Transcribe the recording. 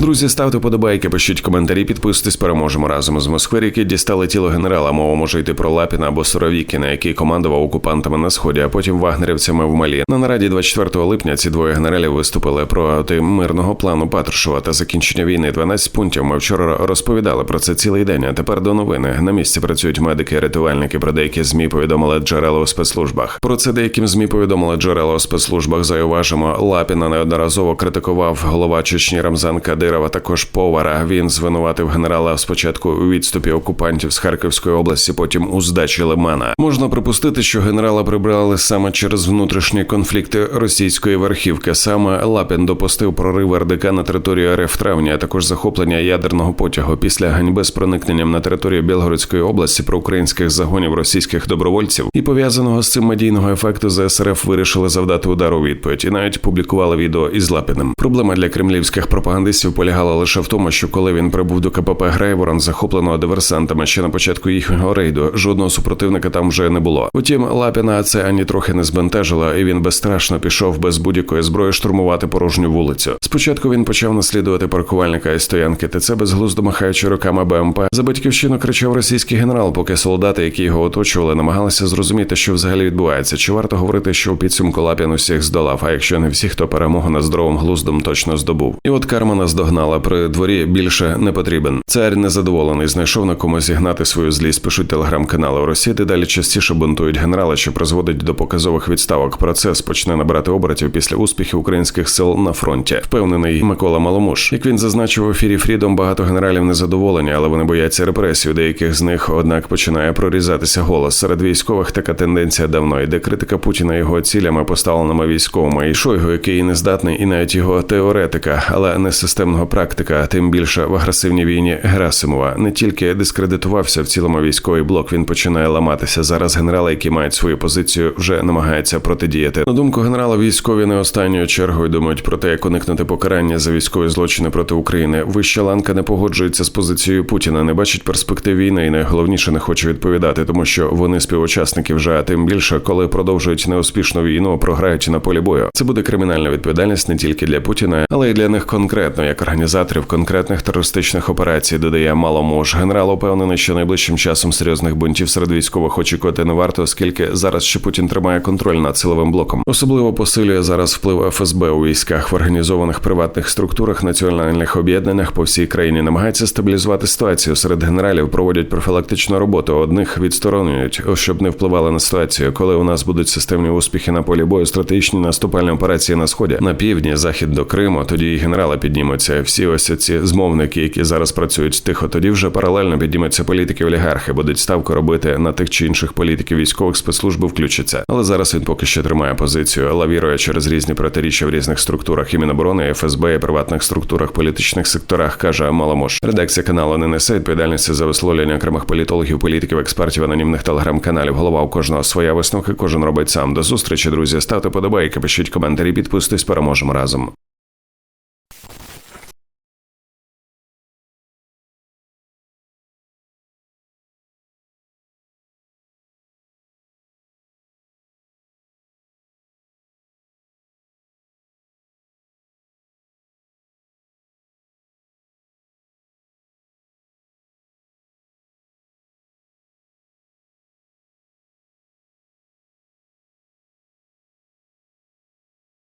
Друзі, ставте подобайки, пишіть коментарі, підписуйтесь, переможемо разом з Москви, які дістали тіло генерала. Мова може йти про Лапіна або Суровікіна, який командував окупантами на сході, а потім вагнерівцями в Малі. На нараді 24 липня ці двоє генералів виступили проти мирного плану Патрушева та закінчення війни. 12 пунктів. Ми вчора розповідали про це цілий день. А тепер до новини на місці працюють медики, рятувальники. Про деякі змі повідомили джерела у спецслужбах. Про це деяким змі повідомили джерела у спецслужбах. Зауважимо, Лапіна неодноразово критикував голова Чечні Рамзан Кадирова, також повара. Він звинуватив генерала спочатку у відступі окупантів з Харківської області, потім у здачі Лимана. Можна припустити, що генерала прибрали саме через внутрішні конфлікти російської верхівки. Саме Лапін допустив прорив РДК на територію РФ в травні, а також захоплення ядерного потягу після ганьби з проникненням на територію Білгородської області про українських загонів російських добровольців і пов'язаного з цим медійного ефекту ЗСРФ вирішили завдати удар у відповідь і навіть публікували відео із Лапіним. Проблема для кремлівських пропагандистів полягала лише в тому, що коли він прибув до КПП Грейворон, захопленого диверсантами ще на початку їхнього рейду, жодного супротивника там вже не було. Утім, Лапіна це ані трохи не збентежило, і він безстрашно пішов без будь-якої зброї штурмувати порожню вулицю. Спочатку він почав наслідувати паркувальника із стоянки ТЦ безглуздо махаючи руками БМП. За батьківщину кричав російський генерал, поки солдати, які його оточували, намагалися зрозуміти, що взагалі відбувається. Чи варто говорити, що у підсумку Лапін усіх здолав? А якщо не всіх, то перемогу над здоровим глуздом точно здобув. І от карма наздогнала при дворі більше не потрібен. Цар незадоволений, знайшов на кому зігнати свою злість. Пишуть телеграм-канали у Росії. Дедалі частіше бунтують генерали, що призводить до показових відставок. Процес почне набирати обертів після успіхів українських сил на фронті. Впевнений Микола Маломуш. Як він зазначив в ефірі Фрідом, багато генералів незадоволені, але вони бояться репресій. У деяких з них, однак, починає прорізатися голос. Серед військових така тенденція давно йде критика Путіна його цілями, поставленими військовими і Шойгу, який не здатний, і навіть його теоретика, але не системного практика, тим більше в агресивній війні Герасимова. Не тільки дискредитувався в цілому військовий блок, він починає ламатися. Зараз генерали, які мають свою позицію, вже намагаються протидіяти. На думку генерала, військові не останньою чергою думають про те, як уникнути покарання за військові злочини проти України. Вища ланка не погоджується з позицією Путіна, не бачить перспектив війни і найголовніше не хоче відповідати, тому що вони співучасники вже а тим більше, коли продовжують неуспішну війну, програють на полі бою. Це буде кримінальна відповідальність не тільки для Путіна, але й для них конкретно, як організаторів конкретних терористичних операцій. Додає маломуж. Генерал упевнений, що найближчим часом серйозних бунтів серед військових очікувати не варто, оскільки зараз ще Путін тримає контроль над силовим блоком. Особливо посилює зараз вплив ФСБ у військах в організованих приватних структурах, національних об'єднаннях по всій країні. Намагається стабілізувати ситуацію серед генералів. Проводять профілактичну роботу. Одних відсторонюють, щоб не впливали на ситуацію. Коли у нас будуть системні успіхи на полі бою, стратегічні наступальні операції на сході на півдні, захід до Криму. Тоді і генерали піднімуться. Всі ось ці змовники, які зараз працюють тихо. Тоді вже паралельно піднімуться політики олігархи, будуть ставку робити на тих чи інших політиків військових спецслужб включаться. Але зараз він поки що тримає позицію, лавірує через різні протиріччя в різних структурах і Міноборони, і ФСБ і приватних структурах, політичних секторах, каже Маломош. Редакція каналу не несе відповідальності за висловлення окремих політологів, політиків, експертів, анонімних телеграм-каналів. Голова у кожного своя висновки, кожен робить сам. До зустрічі, друзі. Ставте подобайки, пишіть коментарі, підписуйтесь, переможемо разом.